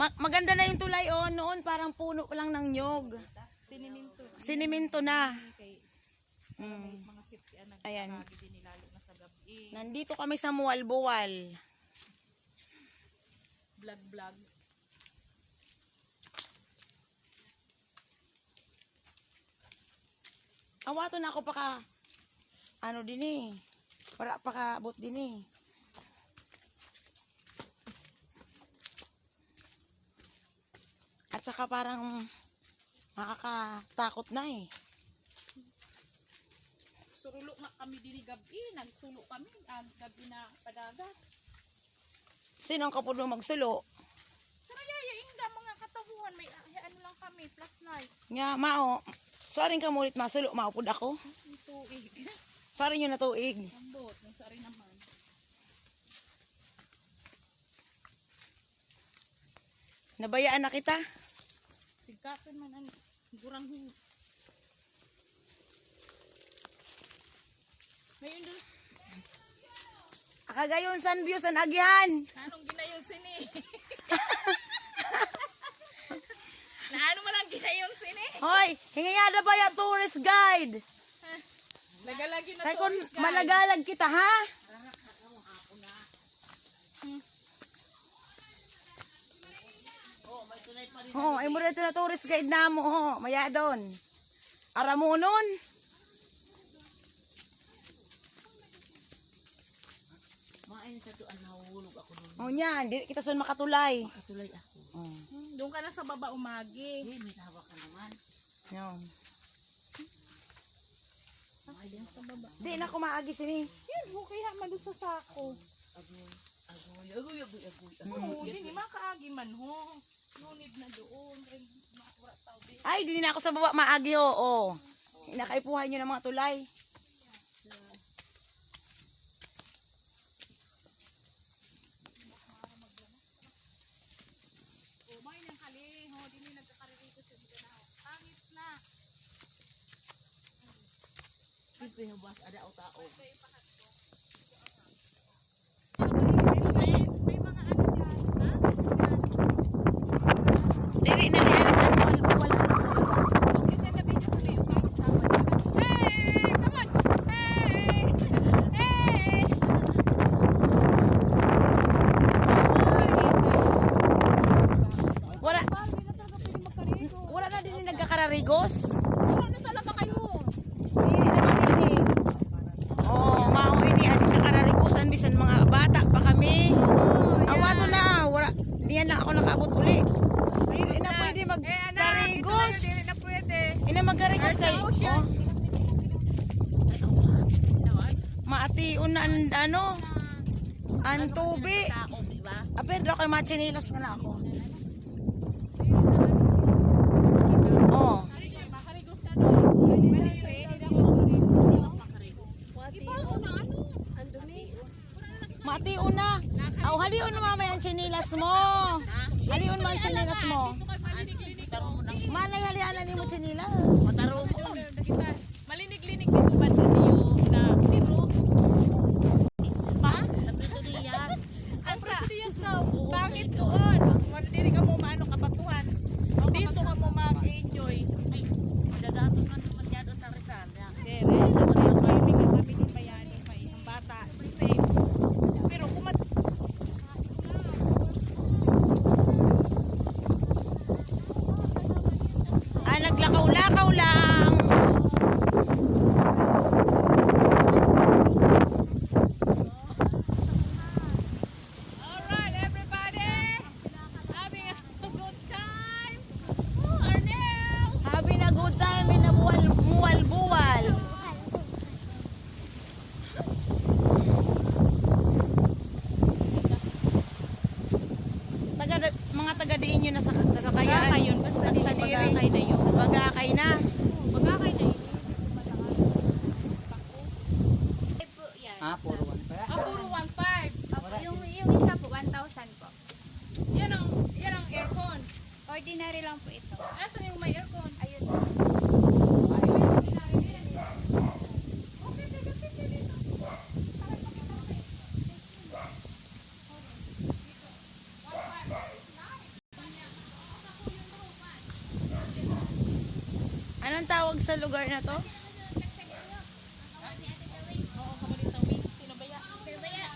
Ma- maganda na yung tulay oh. Noon parang puno lang ng nyog. Siniminto. Siniminto na. Mm. Ayan. Nandito kami sa Mualbuwal. Vlog vlog. Awato na ako pa ka, ano din eh. Para pa ka abot din eh. Saka parang makakatakot na eh. Surulo nga kami din gabi. Nagsulo kami. Ang gabi na padagat. Sino ang kapuno magsulo? Sarayaya, inga mga katabuhan. May ah, ano lang kami. Plus light. Nga, mao. Sorry ka mulit masulo, maupod ako. Tuig. Sorry nyo na tuig. Ambot. Sari naman. Nabayaan na kita. Sigkapin man ang gurang Ngayon doon, Akagayon san view san agihan. anong ginayong sini? na ano man ang ginayong sini? Hoy, hingayada ba ya tourist guide? Lagalagi na Say to. kon malagalag kita ha? Oo, ay mo rito na tourist guide na mo. Oo, maya doon. Aramunon. Main sa tuan nahulog ako nun. O niyan, di kita sun makatulay. Katulay ako. Oh, Hmm, Doon ka na sa baba umagi. Eh, may hawak ka naman. yun. Ayun sa baba. Di na kumaagi sini. Yan, okay ha, malu sa sako. Agoy, agoy, agoy, agoy, agoy. Oo, hindi makaagi man ho. Ngunit na doon. Tao din. Ay, di na ako sa baba maagi oo. Inakaipuhay nyo ng mga tulay. Umay ng kali. Ho, di ni nagkakarito sa mga na. Pangit na. Siyempre, hubas, ada o tao. Diri na di alas ano wala na talaga. Wala wala na din yung nagkakararigos. Hindi naman ini. Oh, mao ini adi kakararigosan bisan mga bata pa kami. Awato na, wala. Diyan lang ako nakaabot uli. Hindi na pwede magkarigos. Ina magkarigos kay oh. Maation na ang ano. Ang tubi. Tao, di ba? Apedro kay machinilas nga na ako. Oh. Makarigos ka doon. Manire. Mation na. Aw halion na mamaya ang chinilas mo. Halion man ang chinilas mo. Manay halian na ni mo chinilas. Matarong mo. Malinig-linig dito ba niyo na pero Sabi ko niyas. Asa? Pangit Ordinary lang po ito. Asan yung may aircon? Ayun. Anong tawag sa lugar na to?